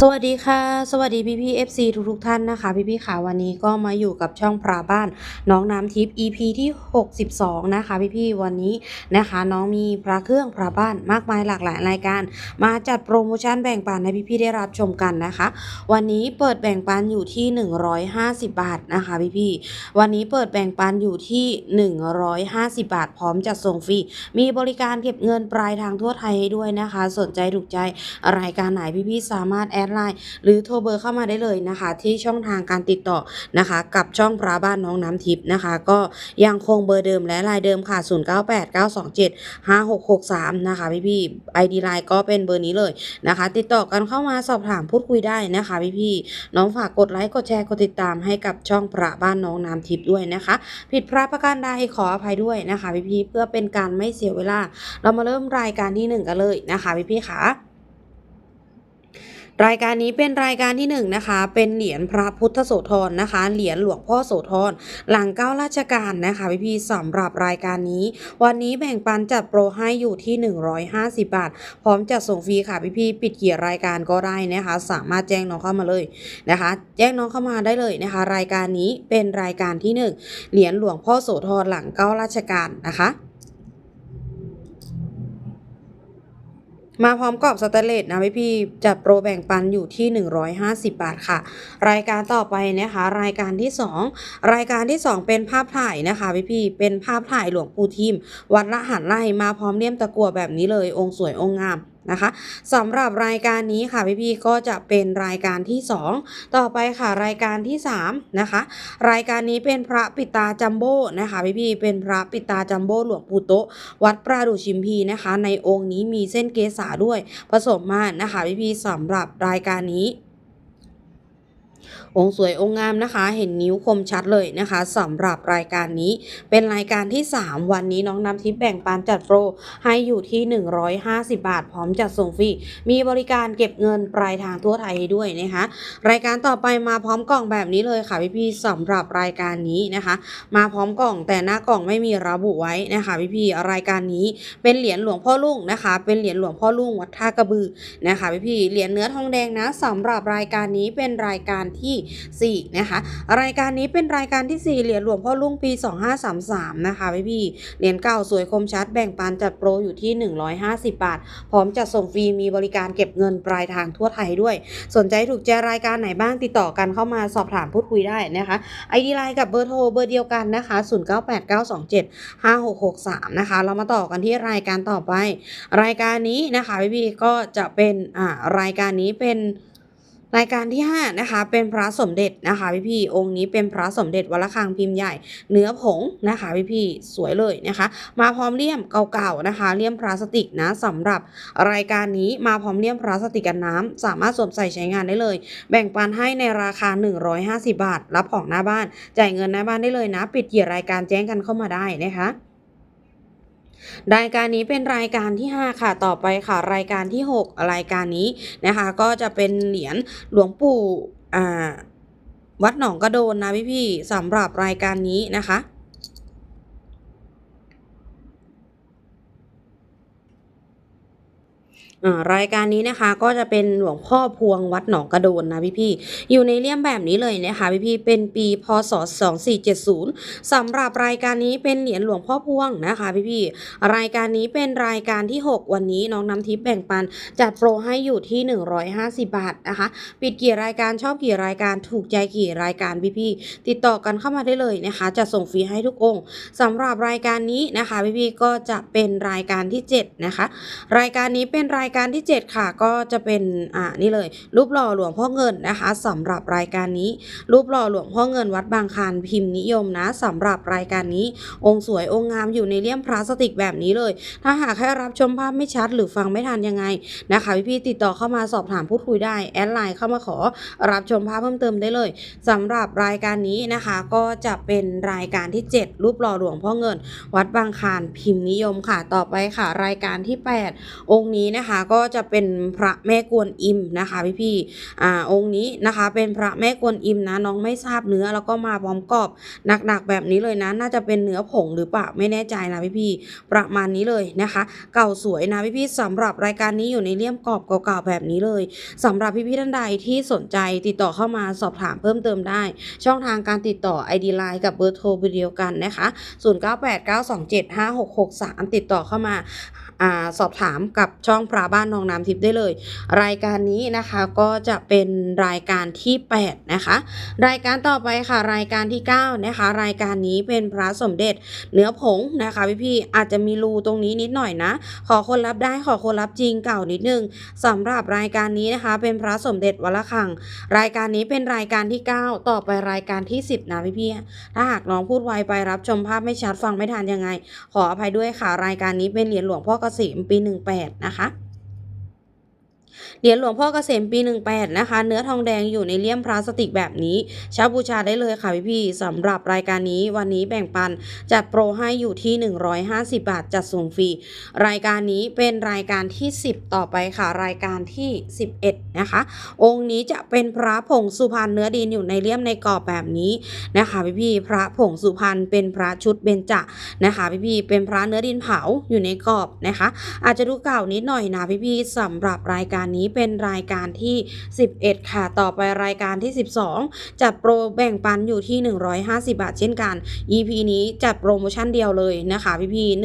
สวัสดีค่ะ สวัสดีพี่พี่ FC ทุกทุกท่านนะคะ พี่พี่ๆค่ะวันนี้ก็มาอยู่กับช่องพระบ้าน น้องน้ำทิพย์ EP ที่ 62 นะคะ พี่พี่วันนี้นะคะ น้องมีพระเครื่องพระบ้านมากมายหลากหลายรายการ มาจัดโปรโมชั่นแบ่งปันให้พี่พี่ได้รับชมกันนะคะ วันนี้เปิดแบ่งปันอยู่ที่ 150 บาทนะคะ พี่พี่วันนี้เปิดแบ่งปันอยู่ที่ 150 บาท พร้อมจัดส่งฟรีมีบริการเก็บเงินปลายทางทั่วไทยให้ด้วยนะคะ สนใจถูกใจรายการไหนพี่ๆสามารถแอดไลน์หรือโทรเบอร์เข้ามาได้เลยนะคะ ที่ช่องทางการติดต่อนะคะ กับช่องพระบ้านน้องน้ำทิพย์นะคะ ก็ยังคงเบอร์เดิมและลายเดิมค่ะ 0989275663 นะคะพี่ๆ ID ไอดีไลน์ก็เป็นเบอร์นี้เลยนะคะ ติดต่อกันเข้ามาสอบถามพูดคุยได้นะคะ พี่ๆน้องฝากกดไลค์กดแชร์กดติดตามให้กับช่องพระบ้านน้องน้ำทิพย์ด้วยนะคะ ผิดพลาดประการใดขออภัยด้วยนะคะ พี่ๆเพื่อเป็นการไม่เสียเวลา เรามาเริ่มรายการที่หนึ่งกันเลยนะคะ พี่ๆค่ะ รายการนี้เป็นรายการที่หนึ่งนะคะ เป็นเหรียญพระพุทธโสธรนะคะ เหรียญหลวงพ่อโสธร หลังเก้าราชการนะคะพี่พี่สำหรับรายการนี้ วันนี้แบ่งปันจัดโปรให้อยู่ที่ 150 บาท พร้อมจัดส่งฟรีค่ะพี่พี่ปิดเกียรรายการก็ได้นะคะ สามารถแจ้งน้องเข้ามาเลยนะคะ แจ้งน้องเข้ามาได้เลยนะคะ รายการนี้เป็นรายการที่หนึ่งเหรียญหลวงพ่อโสธรหลังเก้าราชการนะคะ มาพร้อมกรอบสแตนเลสนะพี่พี่จัดโปรแบ่งปันอยู่ที่ 150 บาทค่ะ รายการต่อไปนะคะ รายการที่ 2 รายการที่ 2 เป็นภาพถ่ายนะคะพี่พี่เป็นภาพถ่ายหลวงปู่ทิม วัดละหันไล่มาพร้อมเลี่ยมตะกั่วแบบนี้เลยองค์สวยองค์งาม นะคะสำหรับรายการนี้ค่ะพี่พี่ๆก็จะเป็นรายการที่ 2 ต่อไปค่ะรายการที่3นะคะรายการนี้เป็นพระปิตาจัมโบ้นะคะพี่พี่ๆเป็นพระปิตาจัมโบ้หลวงปู่โตวัดปราดูชิมพีนะคะ ในองค์นี้มีเส้นเกษาด้วยผสมมานะคะพี่พี่ๆสำหรับรายการนี้ องค์สวยองค์งามนะคะ เห็นนิ้วคมชัดเลยนะคะสำหรับรายการนี้ เป็นรายการที่ 3 วันนี้น้องน้ำทิพย์แบ่งปันจัดโปร ให้อยู่ที่ 150 บาท พร้อมจัดส่งฟรี มีบริการเก็บเงินปลายทางทั่วไทยให้ด้วยนะคะ รายการต่อไปมาพร้อมกล่องแบบนี้เลยค่ะพี่ๆสำหรับรายการนี้นะคะ มาพร้อมกล่องแต่หน้ากล่องไม่มีระบุไว้นะคะพี่ๆรายการนี้เป็นเหรียญหลวงพ่อลุงนะคะ เป็นเหรียญหลวงพ่อลุงวัดท่ากระบือนะคะพี่ๆเหรียญเนื้อทองแดงนะสำหรับรายการนี้เป็นรายการที่ 4 นะคะ รายการนี้เป็นรายการที่ 4 เหรียญหลวงพ่อลุงปี 2533 นะคะพี่ๆเหรียญเก่าสวยคมชัดแบ่งปันจัดโปรอยู่ที่ 150 บาท พร้อมจัดส่งฟรีมีบริการเก็บเงินปลายทางทั่วไทยด้วย สนใจถูกใจรายการไหนบ้างติดต่อกันเข้ามาสอบถามพูดคุยได้นะคะไอดีไลน์กับเบอร์โทรเบอร์เดียวกันนะคะ 0989275663 นะคะ เรามาต่อกันที่รายการต่อไป รายการนี้นะคะพี่ๆก็จะเป็นอ่ารายการนี้เป็น รายการที่5นะคะเป็นพระสมเด็จนะคะพี่พี่องค์นี้เป็นพระสมเด็จวัดระฆังพิมพ์ใหญ่ เนื้อผงนะคะพี่พี่สวยเลยนะคะ มาพร้อมเลี่ยมเก่าๆนะคะเลี่ยมพลาสติกนะสำหรับรายการนี้มาพร้อมเลี่ยมพลาสติกกันน้ำสามารถสวมใส่ใช้งานได้เลย แบ่งปันให้ในราคา 150 บาท รับของหน้าบ้าน จ่ายเงินหน้าบ้านได้เลยนะ ปิดเกี่ยรายการแจ้งกันเข้ามาได้นะคะ รายการนี้เป็นรายการที่ 5 ค่ะ ต่อไปค่ะ รายการที่ 6 รายการนี้นะคะ ก็จะเป็นเหรียญหลวงปู่อ่าวัดหนองกระโดนนะพี่พี่ๆสำหรับรายการนี้นะคะ อ่า รายการนี้นะคะก็จะเป็นหลวงพ่อพวงวัดหนองกระโดนนะพี่ๆอยู่ในเลี่ยมแบบนี้เลยนะคะพี่ๆเป็นปีพศ 2470สำหรับรายการนี้เป็นเหรียญหลวงพ่อพวงนะคะพี่ๆรายการนี้เป็นรายการที่ 6 วันนี้น้องน้ำทิพย์แบ่งปัน จัดโปรให้อยู่ที่ 150 บาทนะคะปิดกี่รายการชอบกี่รายการถูกใจกี่รายการพี่ๆติดต่อกันเข้ามาได้เลยนะคะจะส่งฟรีให้ทุกองค์สำหรับรายการนี้นะคะพี่ๆก็จะเป็นรายการที่ 7 นะคะ รายการนี้เป็นรายการที่ 7 ค่ะก็จะเป็นอ่านี่เลย รูปหล่อหลวงพ่อเงินนะคะสำหรับรายการนี้ รูปหล่อหลวงพ่อเงินวัดบางคานพิมพ์นิยมนะสำหรับรายการนี้ องค์สวยองค์งามอยู่ในเลี่ยมพลาสติกแบบนี้เลย ถ้าหากให้รับชมภาพไม่ชัดหรือฟังไม่ทันยังไงนะคะพี่ๆติดต่อเข้ามาสอบถามพูดคุยได้แอดไลน์เข้ามาขอรับชมภาพเพิ่มเติมได้เลยสำหรับรายการนี้นะคะก็จะเป็นรายการที่ 7 รูปหล่อหลวงพ่อเงิน วัดบางคานพิมพ์นิยมค่ะต่อไปค่ะ รายการที่ 8 องค์นี้นะคะก็จะเป็นพระแม่กวนอิมนะคะพี่ๆอ่าองค์นี้นะคะ เป็นพระแม่กวนอิมนะน้องไม่ทราบเนื้อแล้วก็มาพร้อมกรอบหนักๆแบบนี้เลยนะ น่าจะเป็นเนื้อผงหรือเปล่าไม่แน่ใจนะพี่ๆประมาณนี้เลยนะคะ เก่าสวยนะพี่ๆสำหรับรายการนี้อยู่ในเลี่ยมกรอบเก่าๆแบบนี้เลยสำหรับพี่ๆท่านใดที่สนใจติดต่อเข้ามาสอบถามเพิ่มเติมได้ ช่องทางการติดต่อ ID Line กับเบอร์โทรเดียวกันนะคะ 0989275663 ติดต่อเข้ามา สอบถามกับช่องพระบ้านนองน้ำทิพย์ได้เลย รายการนี้นะคะก็จะเป็นรายการที่ 8 นะคะ รายการต่อไปค่ะ รายการที่ 9 นะคะ รายการนี้เป็นพระสมเด็จเนื้อผงนะคะพี่ๆอาจจะมีรูตรงนี้นิดหน่อยนะ ขอคนรับได้ขอคนรับจริงเก่านิดนึงสำหรับรายการนี้นะคะ เป็นพระสมเด็จวัละคัง รายการนี้เป็นรายการที่ 9 ต่อไปรายการที่ 10 นะพี่ๆถ้าหากน้องพูดไวไปรับชมภาพไม่ชัดฟังไม่ทันยังไง ขออภัยด้วยค่ะรายการนี้เป็นเหรียญหลวงพ่อเกษมปี 18 นะคะ เหรียญหลวงพ่อเกษมปี 18 นะคะ เนื้อทองแดงอยู่ในเลี่ยมพลาสติกแบบนี้เช่าบูชาได้เลยค่ะพี่ๆสำหรับรายการนี้วันนี้แบ่งปันจัดโปรให้อยู่ที่ 150 บาทจัดส่งฟรีรายการนี้เป็นรายการที่ 10 ต่อไปค่ะ รายการที่ 11 นะคะ องค์นี้จะเป็นพระผงสุพรรณเนื้อดินอยู่ในเลี่ยมในกรอบแบบนี้นะคะพี่ๆพระผงสุพรรณเป็นพระชุดเบญจะนะคะพี่ๆเป็นพระเนื้อดินเผาอยู่ในกรอบนะคะ อาจจะดูเก่านิดหน่อยนะพี่ๆสำหรับรายการนี้เป็นรายการที่ 11 ค่ะ ต่อไปรายการที่ 12 จัดโปรแบ่งปันอยู่ที่ 150 บาทเช่นกัน EP นี้จัดโปรโมชั่นเดียวเลยนะคะพี่ๆ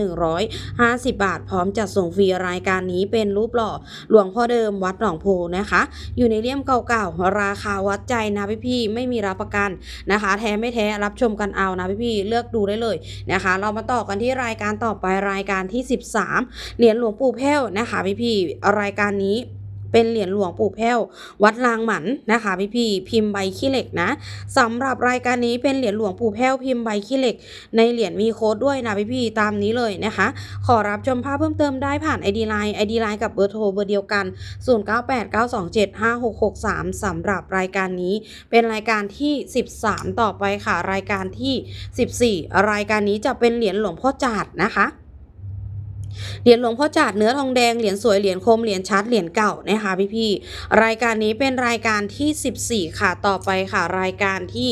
150 บาท พร้อมจัดส่งฟรีรายการนี้เป็นรูปหล่อหลวงพ่อเดิมวัดหนองโพนะคะ อยู่ในเลี่ยมเก่าๆ ราคาวัดใจนะพี่ๆไม่มีรับประกันนะคะ แท้ไม่แท้รับชมกันเอานะพี่ๆเลือกดูได้เลยนะคะ เรามาต่อกันที่รายการต่อไปรายการที่ 13 เหรียญหลวงปู่แพ้วนะคะพี่ๆรายการนี้ เป็นเหรียญหลวงปู่แพ้ว วัดลางหมันนะคะพี่ๆพิมพ์ใบขี้เหล็กนะสำหรับรายการนี้เป็นเหรียญหลวงปู่แพ้วพิมพ์ใบขี้เหล็ก ในเหรียญมีโค้ดด้วยนะพี่ๆตามนี้เลยนะคะ ขอรับชมภาพเพิ่มเติมได้ผ่าน ID Line ID Line กับเบอร์โทรเบอร์เดียวกัน 0989275663สำหรับรายการนี้เป็นรายการที่ 13 ต่อไปค่ะ รายการที่ 14 รายการนี้จะเป็นเหรียญหลวงพ่อจาดนะคะ เหรียญหลวงพ่อจาดเนื้อทองแดงเหรียญสวยเหรียญคมเหรียญชัดเหรียญเก่านะคะพี่ๆรายการนี้เป็นรายการที่ 14 ค่ะต่อไปค่ะ รายการที่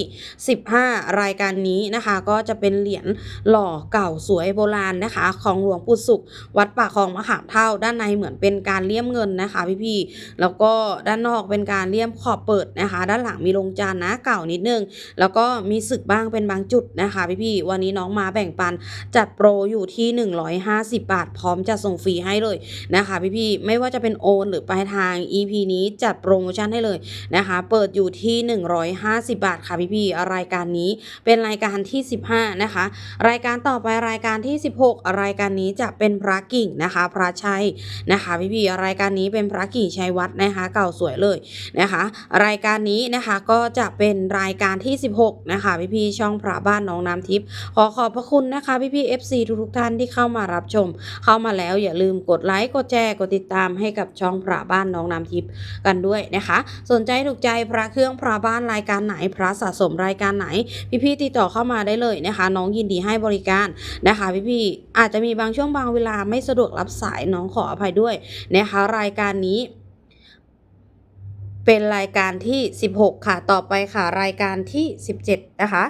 15 รายการนี้นะคะ ก็จะเป็นเหรียญหล่อเก่าสวยโบราณนะคะ ของหลวงปู่สุข วัดป่าคลองมะขามเท่าด้านในเหมือนเป็นการเลี่ยมเงินนะคะพี่ๆแล้วก็ด้านนอกเป็นการเลี่ยมขอบเปิดนะคะ ด้านหลังมีลงจานนะเก่านิดนึง แล้วก็มีสึกบ้างเป็นบางจุดนะคะพี่ๆวันนี้น้องมาแบ่งปันจัดโปรอยู่ที่ 150 บาทพร้อมจะส่งฟรีให้เลยนะคะ พี่ๆไม่ว่าจะเป็นโอนหรือปลายทาง EP นี้จัดโปรโมชั่นให้เลยนะคะ เปิดอยู่ที่ 150 บาทค่ะพี่ๆรายการนี้เป็นรายการที่ 15 นะคะ รายการต่อไปรายการที่ 16 รายการนี้จะเป็นพระกิ่งนะคะ พระชัยนะคะพี่ๆรายการนี้เป็นพระกิ่งชัยวัดนะคะ เก่าสวยเลยนะคะ รายการนี้นะคะก็จะเป็นรายการที่ 16 นะคะพี่ๆช่องพระบ้านน้องน้ำทิพย์ขอขอบพระคุณนะคะพี่ๆ FC ทุกๆท่านที่เข้ามารับชมเข้ามาแล้วอย่าลืมกดไลค์ กดแชร์ กดติดตามให้กับช่องพระบ้านน้องน้ำทิพย์กันด้วยนะคะ สนใจถูกใจพระเครื่องพระบ้านรายการไหน พระสะสมรายการไหน พี่ๆติดต่อเข้ามาได้เลยนะคะ น้องยินดีให้บริการนะคะ พี่ๆอาจจะมีบางช่วงบางเวลาไม่สะดวกรับสายน้องขออภัยด้วยนะคะ รายการนี้เป็นรายการที่ 16 ค่ะ ต่อไปค่ะ รายการที่ 17 นะคะ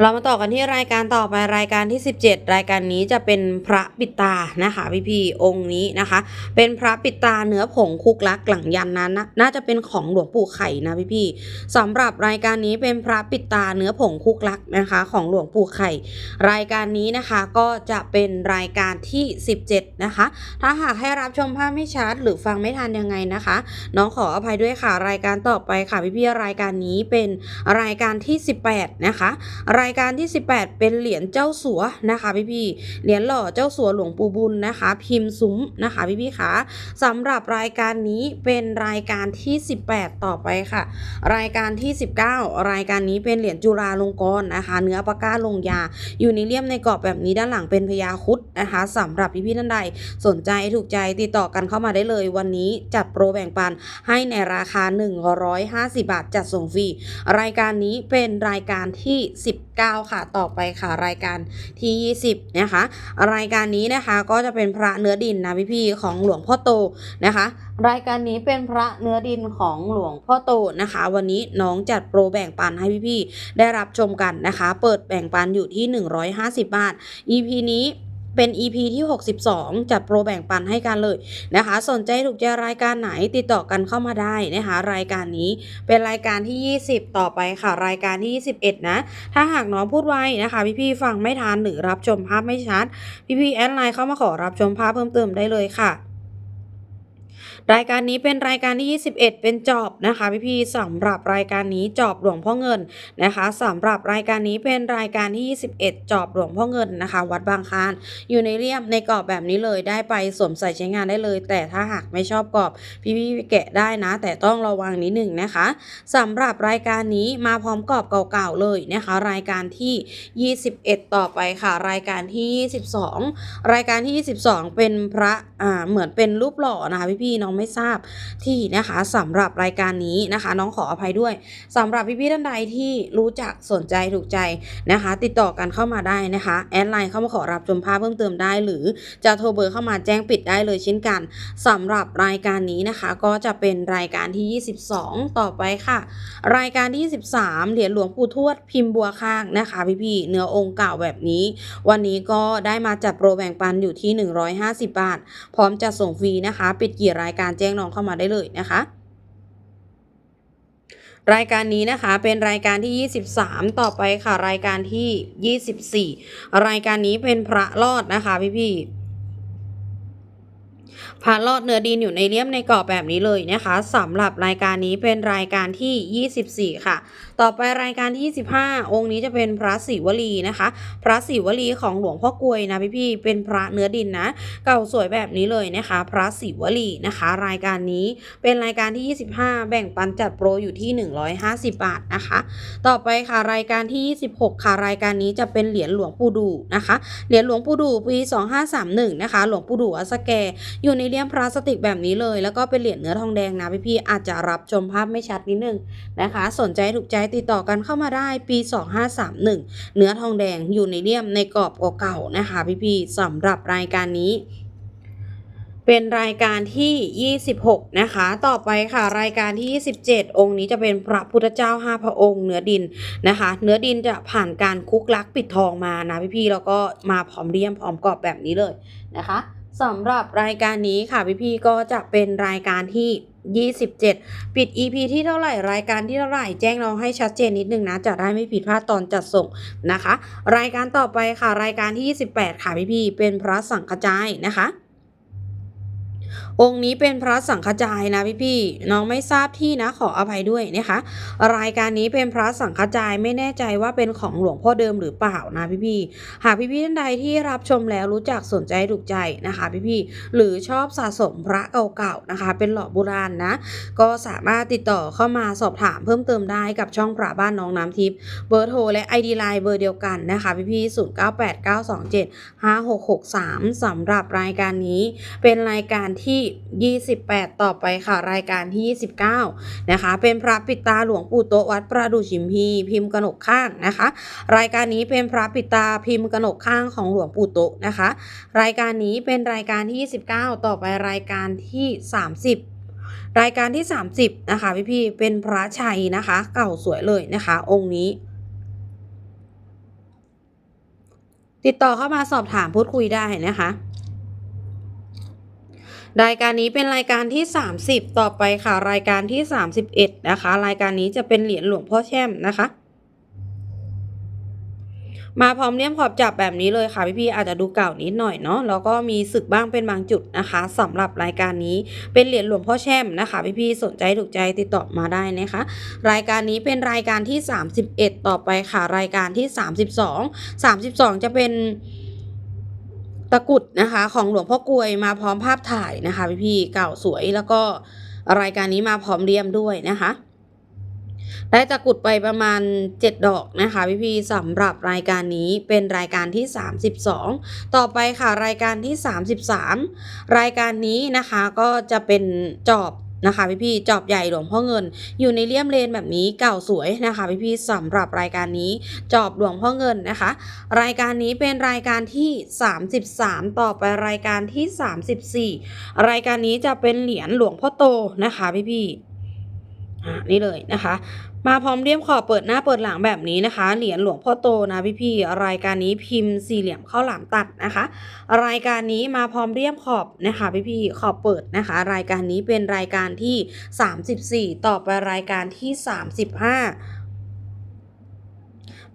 เรามาต่อกันที่รายการต่อไปรายการที่ 17 รายการนี้จะเป็นพระปิตานะคะพี่พี่องค์นี้นะคะ เป็นพระปิตาเนื้อผงคุกลักหลังยันนั้นนะน่าจะเป็นของหลวงปู่ไข่นะพี่พี่สำหรับรายการนี้เป็นพระปิตาเนื้อผงคุกลักนะคะ ของหลวงปู่ไข่ รายการนี้นะคะก็จะเป็นรายการที่ 17 นะคะ ถ้าหากให้รับชมภาพไม่ชัดหรือฟังไม่ทันยังไงนะคะ น้องขออภัยด้วยค่ะรายการต่อไปค่ะพี่พี่รายการนี้เป็นรายการที่ 18 นะคะรายายการที่ 18 เป็นเหรียญเจ้าสัวนะคะพี่พี่ๆเหรียญหล่อเจ้าสัวหลวงปู่บุญนะคะ พิมพ์ซุ้มนะคะพี่พี่ๆคะสำหรับรายการนี้เป็นรายการที่ 18 ต่อไปค่ะ รายการที่ 19 รายการนี้เป็นเหรียญจุฬาลงกรณ์นะคะ เนื้อปากกาลงยา อยู่ในเลี่ยมในกรอบแบบนี้ด้านหลังเป็นพญาคุดนะคะสำหรับพี่ๆท่านใด สนใจถูกใจติดต่อกันเข้ามาได้เลย วันนี้จัดโปรแบ่งปันให้ในราคา 150 บาทจัดส่งฟรีรายการนี้เป็นรายการที่ 19 9 ค่ะ ต่อไปค่ะรายการที่ 20 นะคะ รายการนี้นะคะก็จะเป็นพระเนื้อดินนะพี่พี่ของหลวงพ่อโตนะคะ รายการนี้เป็นพระเนื้อดินของหลวงพ่อโตนะคะ วันนี้น้องจัดโปรแบ่งปันให้พี่พี่ได้รับชมกันนะคะ เปิดแบ่งปันอยู่ที่ 150 บาท EP นี้ เป็น EP ที่ 62 จัดโปรแบ่งปันให้กันเลยนะคะ สนใจถูกใจรายการไหนติดต่อกันเข้ามาได้นะคะ รายการนี้เป็นรายการที่ 20 ต่อไปค่ะ รายการที่ 21 นะ ถ้าหากน้องพูดไว้นะคะ พี่ๆฟังไม่ทันหรือรับชมภาพไม่ชัด พี่ๆแอดไลน์เข้ามาขอรับชมภาพเพิ่มเติมได้เลยค่ะ รายการนี้เป็นรายการที่ 21 เป็นจอบนะคะพี่ๆสำหรับรายการนี้จอบหลวงพ่อเงินนะคะสำหรับรายการนี้เป็นรายการที่ 21 จอบหลวงพ่อเงินนะคะ วัดบางคานอยู่ในเลี่ยมในกรอบแบบนี้เลยได้ไปสวมใส่ใช้งานได้เลย แต่ถ้าหากไม่ชอบกรอบ พี่ๆแกะได้นะ แต่ต้องระวังนิดหนึ่งนะคะสำหรับรายการนี้มาพร้อมกรอบเก่าๆเลยนะคะ รายการที่ 21 ต่อไปค่ะ รายการที่ 22 รายการที่ 22 เป็นพระอ่าเหมือนเป็นรูปหล่อนะคะพี่ๆน้องไม่ทราบที่นะคะสำหรับรายการนี้นะคะ น้องขออภัยด้วยสำหรับพี่ๆท่านใดที่รู้จักสนใจถูกใจนะคะ ติดต่อกันเข้ามาได้นะคะแอดไลน์เข้ามาขอรับชมภาพเพิ่มเติมได้ หรือจะโทรเบอร์เข้ามาแจ้งปิดได้เลยเช่นกันสำหรับรายการนี้นะคะก็จะเป็นรายการที่ 22 ต่อไปค่ะ รายการที่13เหรียญหลวงปู่ทวดพิมพ์บัวข้างนะคะพี่ๆเนื้อองค์เก่าแบบนี้ วันนี้ก็ได้มาจัดโปรแบ่งปันอยู่ที่ 150 บาท พร้อมจัดส่งฟรีนะคะ ปิดกี่รายการแจ้งน้องเข้ามาได้เลยนะคะรายการนี้นะคะเป็นรายการที่ 23 ต่อไปค่ะ รายการที่ 24 รายการนี้เป็นพระรอดนะคะพี่ๆพระลอดเนื้อดินอยู่ในเลี่ยมในกรอบแบบนี้เลยนะคะสำหรับรายการนี้เป็นรายการที่ 24 ค่ะ ต่อไปรายการที่ 25 องค์นี้จะเป็นพระศิวลีนะคะ พระศิวลีของหลวงพ่อกลวยนะพี่ๆเป็นพระเนื้อดินนะ เก่าสวยแบบนี้เลยนะคะ พระศิวลีนะคะ รายการนี้เป็นรายการที่ 25 แบ่งปันจัดโปรอยู่ที่ 150 บาทนะคะ ต่อไปค่ะรายการที่ 26 ค่ะรายการนี้จะเป็นเหรียญหลวงปู่ดูนะคะ เหรียญหลวงปู่ดูปี 2531 นะคะ หลวงปู่ดูอัสแก อยู่ในเลี่ยมพลาสติกแบบนี้เลย แล้วก็เป็นเหรียญเนื้อทองแดงนะพี่ๆอาจจะรับชมภาพไม่ชัดนิดนึงนะคะ สนใจถูกใจติดต่อกันเข้ามาได้ปี 2531 เนื้อทองแดงอยู่ในเลี่ยมในกรอบเก่าๆนะคะพี่ๆสำหรับรายการนี้เป็นรายการที่ 26 นะคะ ต่อไปค่ะ รายการที่ 27 องค์นี้จะเป็นพระพุทธเจ้า 5 พระองค์เนื้อดินนะคะ เนื้อดินจะผ่านการคุกลักปิดทองมานะพี่ๆ แล้วก็มาพร้อมเลี่ยมพร้อมกรอบแบบนี้เลยนะคะสำหรับรายการนี้ค่ะพี่ๆ ก็จะเป็นรายการที่ 27 ปิด EP ที่เท่าไหร่รายการที่เท่าไหร่แจ้งน้องให้ชัดเจนนิดนึงนะจะได้ไม่ผิดพลาดตอนจัดส่งนะคะ รายการต่อไปค่ะรายการที่ 28 ค่ะพี่พีเป็นพระสังฆจายนะคะ องค์นี้เป็นพระสังฆจายนะพี่พี่น้องไม่ทราบที่นะขออภัยด้วยนะคะ รายการนี้เป็นพระสังฆจายไม่แน่ใจว่าเป็นของหลวงพ่อเดิมหรือเปล่านะพี่พี่หากพี่พี่ท่านใดที่รับชมแล้วรู้จักสนใจถูกใจนะคะพี่พี่หรือชอบสะสมพระเก่าๆนะคะ เป็นหล่อโบราณนะ ก็สามารถติดต่อเข้ามาสอบถามเพิ่มเติมได้กับช่องพระบ้านน้องน้ำทิพย์เบอร์โทรและ ID ไลน์เบอร์เดียวกันนะคะพี่พี่ศูนย์เก้าแปดเก้าสองเจ็ดห้าหกหกสามสำหรับรายการนี้เป็นรายการที่่ 28 ต่อไปค่ะ รายการที่ 29 นะคะ เป็นพระปิดตาหลวงปู่โตวัดประดูชิมพีพิมพ์กนกข้างนะคะ รายการนี้เป็นพระปิดตาพิมพ์กนกข้างของหลวงปู่โตนะคะ รายการนี้เป็นรายการที่ 29 ต่อไปรายการที่ 30รายการที่ 30 นะคะพี่ๆเป็นพระชัยนะคะ เก่าสวยเลยนะคะ องค์นี้ ติดต่อเข้ามาสอบถามพูดคุยได้นะคะ รายการนี้เป็นรายการที่ 30 ต่อไปค่ะ รายการที่ 31 นะคะ รายการนี้จะเป็นเหรียญหลวงพ่อแช่มนะคะ มาพร้อมเลี่ยมขอบจับแบบนี้เลยค่ะพี่ๆอาจจะดูเก่านิดหน่อยเนาะแล้วก็มีสึกบ้างเป็นบางจุดนะคะสำหรับรายการนี้เป็นเหรียญหลวงพ่อแช่มนะคะ พี่ๆสนใจถูกใจติดต่อมาได้นะคะ รายการนี้เป็นรายการที่ 31 ต่อไปค่ะ รายการที่ 32 32 จะเป็นะกรุดนะคะของหลวงพ่อกลวยมาพร้อมภาพถ่ายนะคะพี่ๆเก่าสวยแล้วก็รายการนี้มาพร้อมเรียมด้วยนะคะ ได้ตะกรุดไปประมาณ 7 ดอกนะคะพี่พี่ๆสำหรับรายการนี้เป็นรายการที่ 32 ต่อไปค่ะรายการที่ 33 รายการนี้นะคะก็จะเป็นจอบ นะคะพี่พี่ๆจอบใหญ่หลวงพ่อเงิน อยู่ในเลี่ยมเลนแบบนี้เก่าสวยนะคะพี่พี่ๆสำหรับรายการนี้จอบหลวงพ่อเงินนะคะ รายการนี้เป็นรายการที่ 33 ต่อไปรายการที่ 34 รายการนี้จะเป็นเหรียญหลวงพ่อโตนะคะพี่พี่ๆอ่านี่เลยนะคะ มาพร้อมเลี่ยมขอบเปิดหน้าเปิดหลังแบบนี้นะคะ เหรียญหลวงพ่อโตนะพี่พี่รายการนี้พิมพ์สี่เหลี่ยมข้าวหลามตัดนะคะ รายการนี้มาพร้อมเลี่ยมขอบนะคะพี่พี่ขอบเปิดนะคะ รายการนี้เป็นรายการที่ 34 ต่อไปรายการที่ 35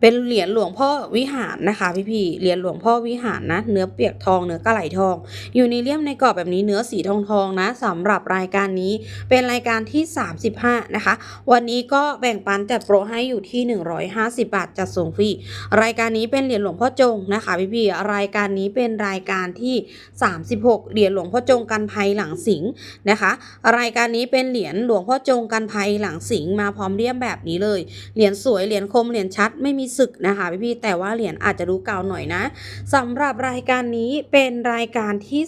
เป็นเหรียญหลวงพ่อวิหารนะคะพี่พี่เหรียญหลวงพ่อวิหารนะ เนื้อเปียกทองเนื้อกระไหลทอง อยู่ในเลี่ยมในกรอบแบบนี้เนื้อสีทองทองนะสำหรับรายการนี้เป็นรายการที่ 35 นะคะ วันนี้ก็แบ่งปันจัดโปรให้อยู่ที่ 150 บาทจัดส่งฟรีรายการนี้เป็นเหรียญหลวงพ่อจงนะคะพี่พี่รายการนี้เป็นรายการที่ 36 เหรียญหลวงพ่อจงกันภัยหลังสิงนะคะ รายการนี้เป็นเหรียญหลวงพ่อจงกันภัยหลังสิงมาพร้อมเลี่ยมแบบนี้เลยเหรียญสวยเหรียญคมเหรียญชัดไม่มีศึกนะคะพี่ๆแต่ว่าเหรียญอาจจะดูเก่าหน่อยนะสำหรับรายการนี้เป็นรายการที่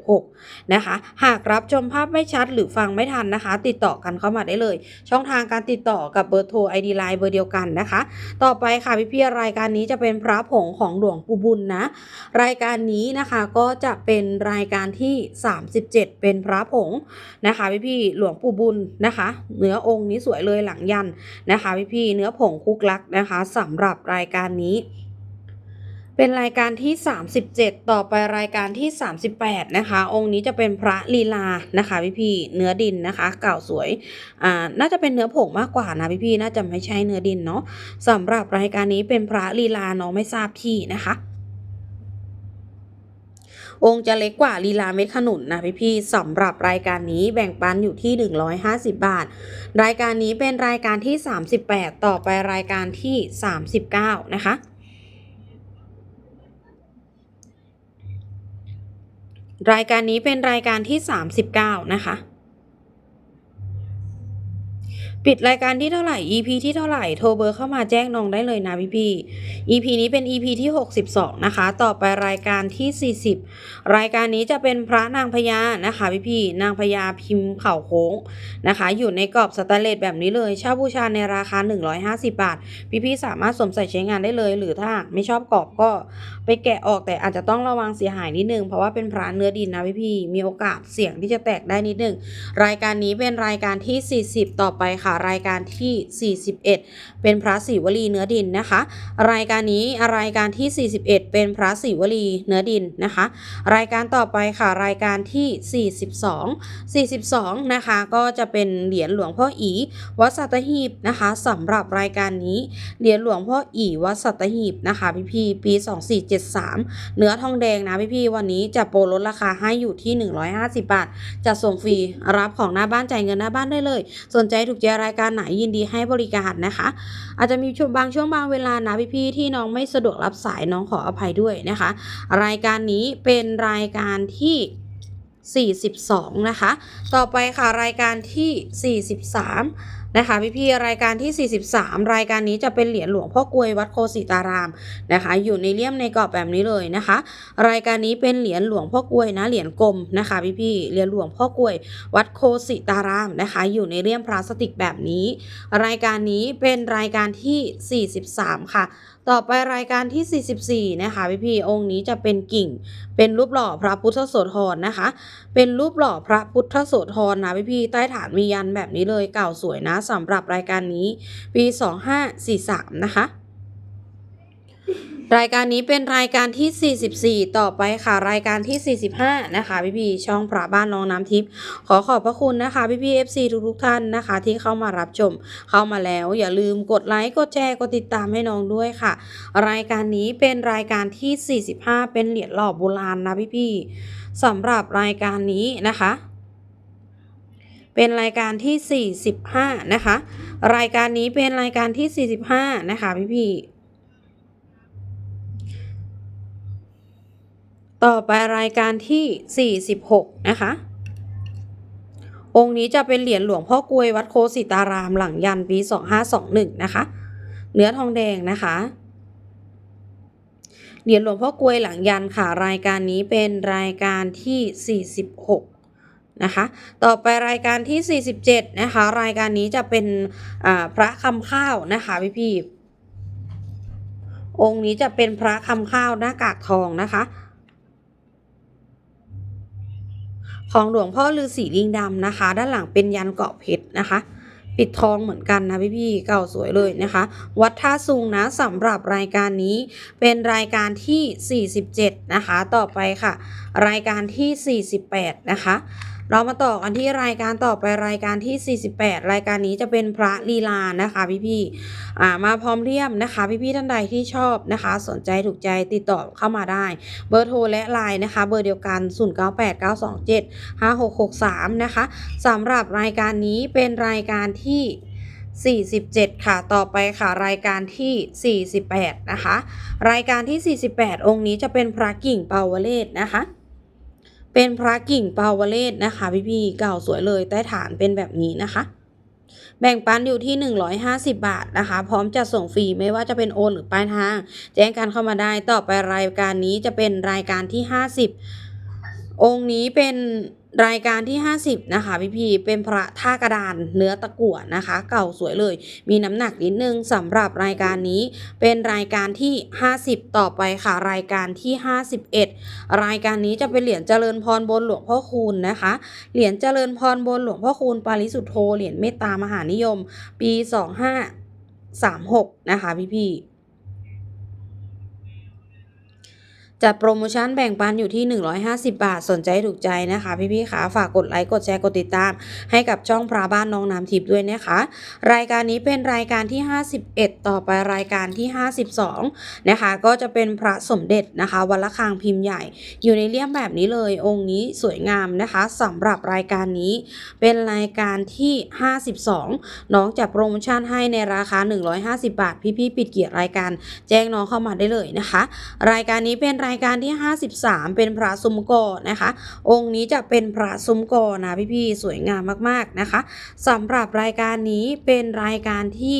36 นะคะ หากรับชมภาพไม่ชัดหรือฟังไม่ทันนะคะ ติดต่อกันเข้ามาได้เลย ช่องทางการติดต่อกับเบอร์โทร ID Line เบอร์เดียวกันนะคะ ต่อไปค่ะพี่ๆรายการนี้จะเป็นพระผงของหลวงปู่บุญนะ รายการนี้นะคะก็จะเป็นรายการที่ 37 เป็นพระผงนะคะพี่ๆหลวงปู่บุญนะคะ เนื้อองค์นี้สวยเลยหลังยันนะคะพี่พี่ๆเนื้อผงคุกลักนะคะสำำหรับรายการนี้ เป็นรายการที่ 37 ต่อไปรายการที่ 38 นะคะ องค์นี้จะเป็นพระลีลานะคะพี่พี่ๆเนื้อดินนะคะ เก่าสวยอ่าน่าจะเป็นเนื้อผงมากกว่านะพี่พี่ๆน่าจะไม่ใช่เนื้อดินเนาะสำหรับรายการนี้เป็นพระลีลาเนาะไม่ทราบที่นะคะ องค์จะเล็กกว่าลีลาเม็ดขนุนนะพี่พี่ๆสำหรับรายการนี้แบ่งปันอยู่ที่ 150 บาท รายการนี้เป็นรายการที่ 38 ต่อไปรายการที่ 39 นะคะรายการนี้เป็นรายการที่ 39 นะคะ ปิดรายการที่เท่าไหร่ EP ที่เท่าไหร่โทรเบอร์เข้ามาแจ้งน้องได้เลยนะพี่พี่ EP นี้เป็น EP ที่ 62 นะคะ ต่อไปรายการที่ 40 รายการนี้จะเป็นพระนางพญานะคะพี่พี่นางพญาพิมพ์เข่าโค้งนะคะ อยู่ในกรอบสแตนเลสแบบนี้เลยเช่าบูชาในราคา 150 บาท พี่พี่สามารถสวมใส่ใช้งานได้เลย หรือถ้าไม่ชอบกรอบก็ไปแกะออกแต่อาจจะต้องระวังเสียหายนิดนึงเพราะว่าเป็นพระเนื้อดินนะพี่พี่มีโอกาสเสี่ยงที่จะแตกได้นิดนึงรายการนี้เป็นรายการที่ 40 ต่อไปค่ะรายการที่ 41 เป็นพระศิวลีเนื้อดินนะคะ รายการนี้รายการที่ 41 เป็นพระศิวลีเนื้อดินนะคะ รายการต่อไปค่ะ รายการที่ 42 42 นะคะ ก็จะเป็นเหรียญหลวงพ่ออีวัดสัตหีบนะคะสำหรับรายการนี้เหรียญหลวงพ่ออีวัดสัตหีบนะคะพี่พี่ปี 2473 เนื้อทองแดงนะพี่พี่วันนี้จะโปรลดราคาให้อยู่ที่ 150 บาทจะส่งฟรีรับของหน้าบ้านจ่ายเงินหน้าบ้านได้เลย สนใจถูกใจรายการไหนยินดีให้บริการนะคะ อาจจะมีช่วงบางช่วงบางเวลานะพี่ๆที่น้องไม่สะดวกรับสายน้องขออภัยด้วยนะคะ รายการนี้เป็นรายการที่ 42 นะคะ ต่อไปค่ะรายการที่ 43 นะคะพี่ๆรายการที่ 43 รายการนี้จะเป็นเหรียญหลวงพ่อกลวยวัดโคสิตารามนะคะ อยู่ในเลี่ยมในกรอบแบบนี้เลยนะคะ รายการนี้เป็นเหรียญหลวงพ่อกลวยนะเหรียญกลมนะคะพี่ๆเหรียญหลวงพ่อกลวยวัดโคสิตารามนะคะ อยู่ในเลี่ยมพลาสติกแบบนี้ รายการนี้เป็นรายการที่ 43 ค่ะ ต่อไปรายการที่ 44 นะคะพี่พี่ๆองค์นี้จะเป็นกิ่ง เป็นรูปหล่อพระพุทธโสธรนะคะ เป็นรูปหล่อพระพุทธโสธรนะพี่พี่ๆใต้ฐานมียันแบบนี้เลยเก่าสวยนะสำหรับรายการนี้ปี 2543 นะคะ รายการนี้เป็นรายการที่ 44 ต่อไปค่ะ รายการที่ 45 นะคะ พี่พี่ช่องพระบ้านน้องน้ำทิพย์ขอขอบพระคุณนะคะพี่พี่ๆ FC ทุกๆท่านนะคะ ที่เข้ามารับชมเข้ามาแล้ว อย่าลืมกดไลค์กดแชร์กดติดตามให้น้องด้วยค่ะ รายการนี้เป็นรายการที่ 45 เป็นเหรียญหล่อโบราณนะพี่พี่สำหรับรายการนี้นะคะ เป็นรายการที่ 45 นะคะ รายการนี้เป็นรายการที่ 45 นะคะพี่พี่ต่อไปรายการที่ 46 นะคะ องค์นี้จะเป็นเหรียญหลวงพ่อกลวยวัดโคสิตารามหลังยันปี 2521 นะคะ เนื้อทองแดงนะคะ เหรียญหลวงพ่อกลวยหลังยันค่ะ รายการนี้เป็นรายการที่ 46 นะคะ ต่อไปรายการที่ 47 นะคะ รายการนี้จะเป็นพระคำข้าวนะคะพี่พี่องค์นี้จะเป็นพระคำข้าวหน้ากากทองนะคะของหลวงพ่อฤาษีลิงดำนะคะ ด้านหลังเป็นยันเกาะเพชรนะคะ ปิดทองเหมือนกันนะพี่พี่เก่าสวยเลยนะคะ วัดท่าซุงนะสำหรับรายการนี้เป็นรายการที่ 47 นะคะ ต่อไปค่ะ รายการที่ 48 นะคะ เรามาต่อกันที่รายการต่อไปรายการที่ 48 รายการนี้จะเป็นพระลีลานะคะพี่พี่ๆอ่ามาพร้อมเรียมนะคะพี่พี่ๆท่านใดที่ชอบนะคะ สนใจถูกใจติดต่อเข้ามาได้ เบอร์โทรและไลน์นะคะ เบอร์เดียวกัน 098927 5663 นะคะสำหรับรายการนี้เป็นรายการที่47 ค่ะ ต่อไปค่ะ รายการที่ 48 นะคะ รายการที่ 48 องค์นี้จะเป็นพระกิ่งเปาวเลศนะคะ เป็นพระกิ่งเปาวเลศนะคะ พี่ๆเก่าสวยเลยใต้ฐานเป็นแบบนี้นะคะ แบ่งปันอยู่ที่ 150 บาทนะคะ พร้อมจะส่งฟรีไม่ว่าจะเป็นโอนหรือปลายทาง แจ้งการเข้ามาได้ต่อไปรายการนี้จะเป็นรายการที่ 50 องค์นี้เป็น รายการที่ 50 นะคะพี่พีเป็นพระท่ากระดานเนื้อตะกั่วนะคะ เก่าสวยเลย มีน้ำหนักนิดนึงสำหรับรายการนี้เป็นรายการที่ 50 ต่อไปค่ะ รายการที่ 51 รายการนี้จะเป็นเหรียญเจริญพรบนหลวงพ่อคูณนะคะ เหรียญเจริญพรบนหลวงพ่อคูณปาริสุทธโธเหรียญเมตตามหานิยม ปี 2536 นะคะพี่พี่ จัดโปรโมชั่นแบ่งปันอยู่ที่ 150 บาท สนใจถูกใจนะคะ พี่ๆคะฝากกดไลค์กดแชร์กดติดตาม ให้กับช่องพระบ้านน้องน้ำทิพย์ด้วยนะคะ รายการนี้เป็นรายการที่ 51 ต่อไปรายการที่ 52 นะคะ ก็จะเป็นพระสมเด็จนะคะวัละคังพิมพ์ใหญ่ อยู่ในเลี่ยมแบบนี้เลย องค์นี้สวยงามนะคะสำหรับรายการนี้ เป็นรายการที่ 52 น้องจัดโปรโมชั่นให้ในราคา 150 บาท พี่ๆปิดเกียรติรายการ แจ้งน้องเข้ามาได้เลยนะคะ รายการนี้เป็นรายายการที่ 53 เป็นพระซุ้มกอนะคะ องค์นี้จะเป็นพระซุ้มกอนะพี่ๆสวยงามมากๆนะคะสำหรับรายการนี้เป็นรายการที่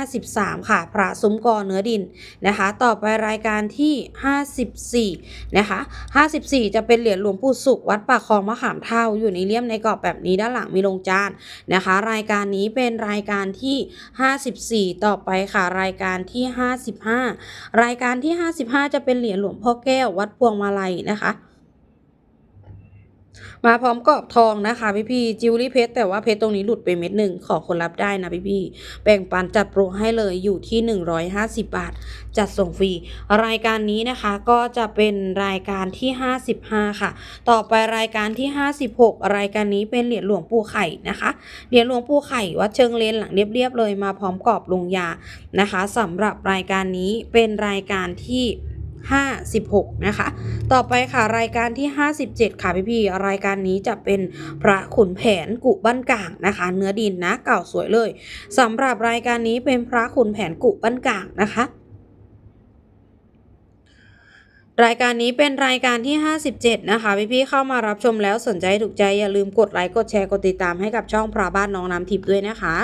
53 ค่ะ พระซุ้มกอเนื้อดินนะคะ ต่อไปรายการที่ 54 นะคะ 54 จะเป็นเหรียญหลวงปู่สุขวัดปากคลองมะขามเท่าอยู่ในเลี่ยมในกรอบแบบนี้ด้านหลังมีลงจานนะคะ รายการนี้เป็นรายการที่ 54 ต่อไปค่ะรายการที่ 55 รายการที่ 55 จะเป็นเหรียญหลวงพ่อแก้ววัดพวงมาลัยนะคะ มาพร้อมกรอบทองนะคะพี่พี่จิวเวลรี่เพชรแต่ว่าเพชรตรงนี้หลุดไปเม็ดหนึ่งขอคนรับได้นะพี่พี่แบ่งปันจัดโปรให้เลยอยู่ที่ 150 บาท จัดส่งฟรี รายการนี้นะคะก็จะเป็นรายการที่ 55 ค่ะ ต่อไปรายการที่ 56 รายการนี้เป็นเหรียญหลวงปู่ไข่นะคะเหรียญหลวงปู่ไข่วัดเชิงเลนหลังเรียบๆเลยมาพร้อมกรอบลงยานะคะสำหรับรายการนี้เป็นรายการที่ 56 นะคะ ต่อไปค่ะรายการที่ 57 ค่ะพี่พี่รายการนี้จะเป็นพระขุนแผนกุบ้านกลางนะคะ เนื้อดินนะเก่าสวยเลยสำหรับรายการนี้เป็นพระขุนแผนกุบ้านกลางนะคะ รายการนี้เป็นรายการที่ 57 นะคะ พี่ๆเข้ามารับชมแล้วสนใจถูกใจอย่าลืมกดไลค์กดแชร์กดติดตามให้กับช่องพระบ้านน้องน้ำทิพย์ด้วยนะคะ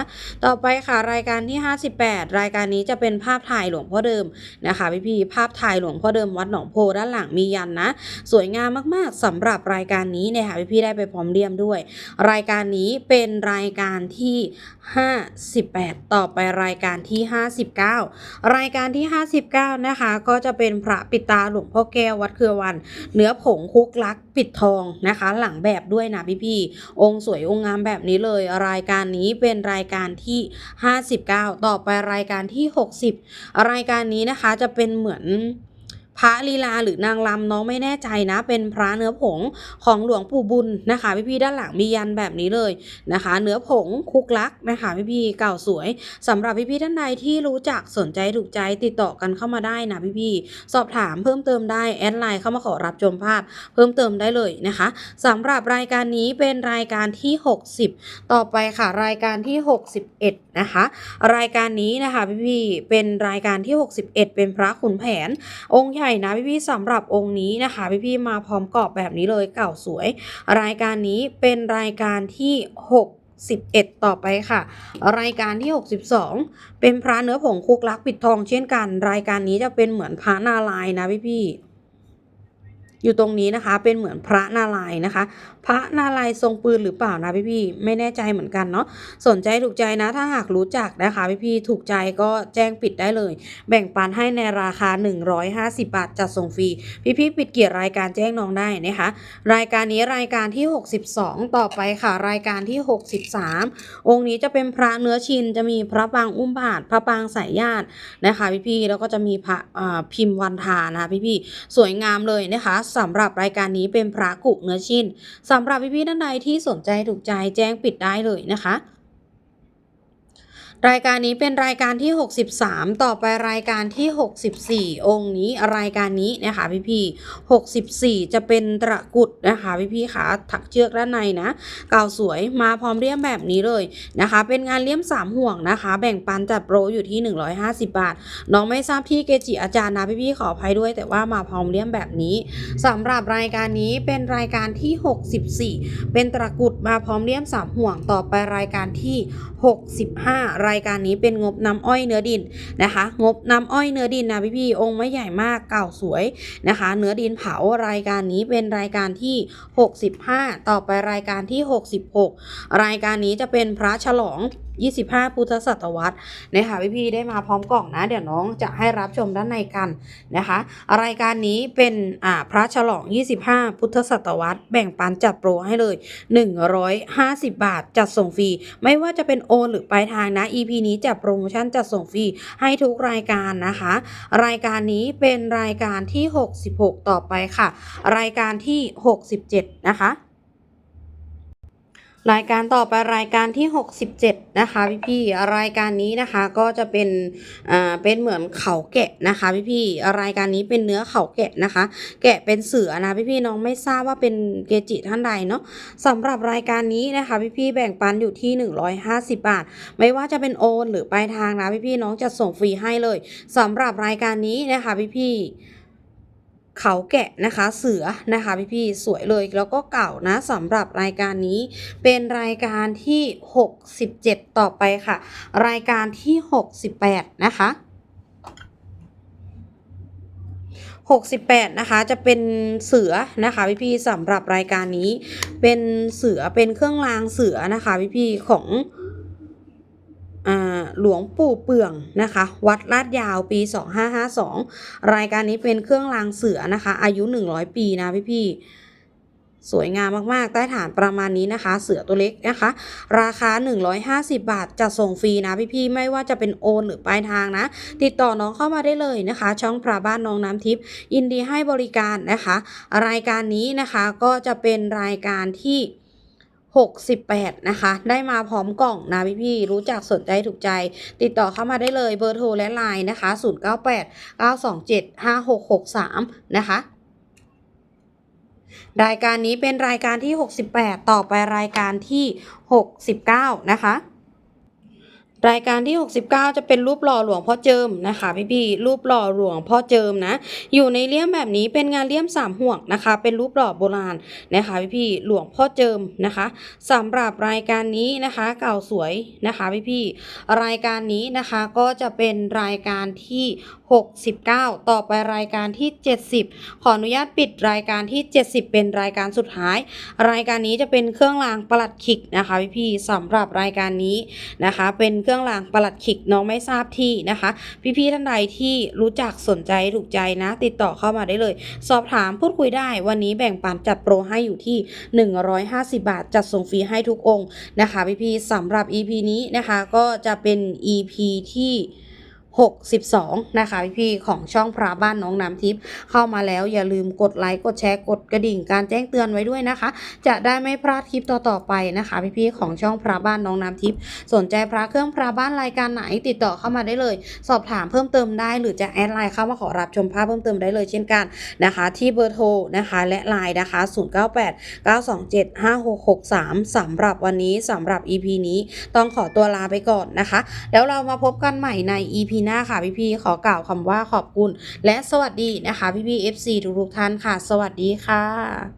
ต่อไปค่ะรายการที่ 58 รายการนี้จะเป็นภาพถ่ายหลวงพ่อเดิมนะคะ พี่ๆภาพถ่ายหลวงพ่อเดิมวัดหนองโพด้านหลังมียันนะ สวยงามมากๆสำหรับรายการนี้เนี่ยค่ะพี่ๆได้ไปพร้อมเลี่ยมด้วย รายการนี้เป็นรายการที่ 58 ต่อไปรายการที่ 59 รายการที่ 59 นะคะ ก็จะเป็นพระปิตาหลวงพ่อแก้ววัดเครือวัน เนื้อผงคุกลักปิดทองนะคะ หลังแบบด้วยนะพี่ๆองค์สวยองค์งามแบบนี้เลย รายการนี้เป็นรายการที่ 59 ต่อไปรายการที่ 60 รายการนี้นะคะจะเป็นเหมือน พระลีลาหรือนางรำน้องไม่แน่ใจนะ เป็นพระเนื้อผงของหลวงปู่บุญนะคะพี่ๆด้านหลังมียันแบบนี้เลยนะคะ เนื้อผงคุกลักนะคะพี่ๆเก่าสวยสำหรับพี่ๆท่านใดที่รู้จักสนใจถูกใจติดต่อกันเข้ามาได้นะพี่ๆสอบถามเพิ่มเติมได้แอดไลน์เข้ามาขอรับชมภาพ เพิ่มเติมได้เลยนะคะสำหรับรายการนี้เป็นรายการที่ 60 ต่อไปค่ะรายการที่ 61นะคะรายการนี้นะคะพี่ๆเป็นรายการที่ 61 เป็นพระขุนแผนองค์ใหญ่ญ่นะพี่ๆสำหรับองค์นี้นะคะ พี่ๆมาพร้อมกรอบแบบนี้เลยเก่าสวย รายการนี้เป็นรายการที่ 61ต่อไปค่ะ รายการที่ 62 เป็นพระเนื้อผงคุกลักปิดทองเช่นกัน รายการนี้จะเป็นเหมือนพระนารายณ์นะพี่ๆ อยู่ตรงนี้นะคะ เป็นเหมือนพระนารายนะคะ พระนารายทรงปืนหรือเปล่านะพี่ๆไม่แน่ใจเหมือนกันเนาะสนใจถูกใจนะ ถ้าหากรู้จักนะคะพี่ๆถูกใจก็แจ้งปิดได้เลย แบ่งปันให้ในราคา 150 บาทจัดส่งฟรีพี่ๆปิดเกียรติรายการแจ้งน้องได้นะคะ รายการนี้รายการที่ 62 ต่อไปค่ะ รายการที่ 63 องค์นี้จะเป็นพระเนื้อชินจะมีพระปางอุ้มบาท พระปางสายญาตินะคะพี่ๆแล้วก็จะมีพระพิมพ์วันทานะคะพี่สวยงามเลยนะคะสำหรับรายการนี้เป็นพระกุเนื้อชินสำหรับพี่ๆท่านใดที่สนใจถูกใจแจ้งปิดได้เลยนะคะ รายการนี้เป็นรายการที่ 63 ต่อไปรายการที่ 64 องค์นี้รายการนี้นะคะพี่พี่64 จะเป็นตะกุดนะคะพี่พี่ขาถักเชือกด้านในนะเก่าสวยมาพร้อมเลี่ยมแบบนี้เลยนะคะ เป็นงานเลี่ยม 3 ห่วงนะคะ แบ่งปันจัดโปรอยู่ที่ 150 บาท น้องไม่ทราบที่เกจิอาจารย์นะพี่พี่ขออภัยด้วย แต่ว่ามาพร้อมเลี่ยมแบบนี้สำหรับรายการนี้เป็นรายการที่ 64 เป็นตะกุดมาพร้อมเลี่ยม 3 ห่วงต่อไปรายการที่ 65รายการนี้เป็นงบน้ำอ้อยเนื้อดินนะคะ งบน้ำอ้อยเนื้อดินนะพี่พี่ๆองค์ไม่ใหญ่มากเก่าสวยนะคะ เนื้อดินเผารายการนี้เป็นรายการที่ 65 ต่อไปรายการที่ 66 รายการนี้จะเป็นพระฉลอง 25 พุทธศตวรรษนะคะพี่พี่ได้มาพร้อมกล่องนะ เดี๋ยวน้องจะให้รับชมด้านในกันนะคะ รายการนี้เป็นอ่าพระฉลอง 25 พุทธศตวรรษ แบ่งปันจัดโปรให้เลย 150 บาทจัดส่งฟรี ไม่ว่าจะเป็นโอนหรือปลายทางนะ EP นี้จัดโปรโมชั่นจัดส่งฟรีให้ทุกรายการนะคะ รายการนี้เป็นรายการที่ 66 ต่อไปค่ะ รายการที่ 67 นะคะ รายการต่อไปรายการที่ 67 นะคะพี่พี่รายการนี้นะคะก็จะเป็นอ่าเป็นเหมือนเขาแกะนะคะพี่พี่รายการนี้เป็นเนื้อเขาแกะนะคะ แกะเป็นเสือนะพี่พี่น้องไม่ทราบว่าเป็นเกจิท่านใดเนาะสำหรับรายการนี้นะคะพี่พี่แบ่งปันอยู่ที่ 150 บาท ไม่ว่าจะเป็นโอนหรือปลายทางนะพี่พี่น้องจะส่งฟรีให้เลยสำหรับรายการนี้นะคะพี่พี่ เขาแกะนะคะเสือนะคะพี่พี่ๆสวยเลยแล้วก็เก่านะสำหรับรายการนี้เป็นรายการที่ 67 ต่อไปค่ะ รายการที่ 68 นะคะ68 นะคะจะเป็นเสือนะคะพี่พี่ๆสำหรับรายการนี้เป็นเสือเป็นเครื่องรางเสือนะคะพี่พี่ๆของ หลวงปู่เปื่องนะคะ วัดลาดยาวปี 2552 รายการนี้เป็นเครื่องรางเสือนะคะ อายุ 100 ปีนะพี่พี่ๆสวยงามมาก ๆ ใต้ฐานประมาณนี้นะคะ เสือตัวเล็กนะคะ ราคา 150 บาทจะส่งฟรีนะพี่ๆ ไม่ว่าจะเป็นโอนหรือปลายทางนะ ติดต่อน้องเข้ามาได้เลยนะคะ ช่องพระบ้านน้องน้ำทิพย์ยินดีให้บริการนะคะ รายการนี้นะคะก็จะเป็นรายการที่ 68 นะคะ ได้มาพร้อมกล่องนะพี่พี่รู้จักสนใจถูกใจ ติดต่อเข้ามาได้เลยเบอร์โทรและไลน์นะคะ 098 927 5663 นะคะรายการนี้เป็นรายการที่ 68 ต่อไปรายการที่ 69 นะคะ รายการที่ 69 จะเป็นรูปหล่อหลวงพ่อเจิมนะคะพี่พี่รูปหล่อหลวงพ่อเจิมนะ อยู่ในเลี่ยมแบบนี้เป็นงานเลี่ยมสามห่วงนะคะ เป็นรูปหล่อโบราณนะคะพี่พี่หลวงพ่อเจิมนะคะสำหรับรายการนี้นะคะ เก่าสวยนะคะพี่พี่รายการนี้นะคะก็จะเป็นรายการที่ 69 ต่อไปรายการที่ 70 ขออนุญาตปิดรายการที่ 70 เป็นรายการสุดท้าย รายการนี้จะเป็นเครื่องรางประหลัดขิกนะคะพี่ๆสำหรับรายการนี้นะคะ เป็นเครื่องรางประหลัดขิกน้องไม่ทราบที่นะคะ พี่ๆท่านใดที่รู้จักสนใจถูกใจนะ ติดต่อเข้ามาได้เลย สอบถามพูดคุยได้ วันนี้แบ่งปันจัดโปรให้อยู่ที่ 150 บาท จัดส่งฟรีให้ทุกองค์นะคะพี่ๆสำหรับ EP นี้นะคะก็จะเป็น EP ที่ 62 นะคะพี่ๆของช่องพระบ้านน้องน้ำทิพย์เข้ามาแล้วอย่าลืมกดไลค์ กดแชร์ กดกระดิ่งการแจ้งเตือนไว้ด้วยนะคะ จะได้ไม่พลาดคลิปต่อๆไปนะคะพี่ๆของช่องพระบ้านน้องน้ำทิพย์สนใจพระเครื่องพระบ้านรายการไหนติดต่อเข้ามาได้เลย สอบถามเพิ่มเติมได้ หรือจะแอดไลน์เข้ามาขอรับชมภาพเพิ่มเติมได้เลยเช่นกันนะคะ ที่เบอร์โทรนะคะและไลน์นะคะ 098 927 5663สำหรับวันนี้สำหรับ EP นี้ต้องขอตัวลาไปก่อนนะคะ แล้วเรามาพบกันใหม่ใน EP หน้าหน้าค่ะพี่ๆขอกล่าวคำว่าขอบคุณ และสวัสดีนะคะพี่ๆ FC ทุกๆท่านค่ะ สวัสดีค่ะ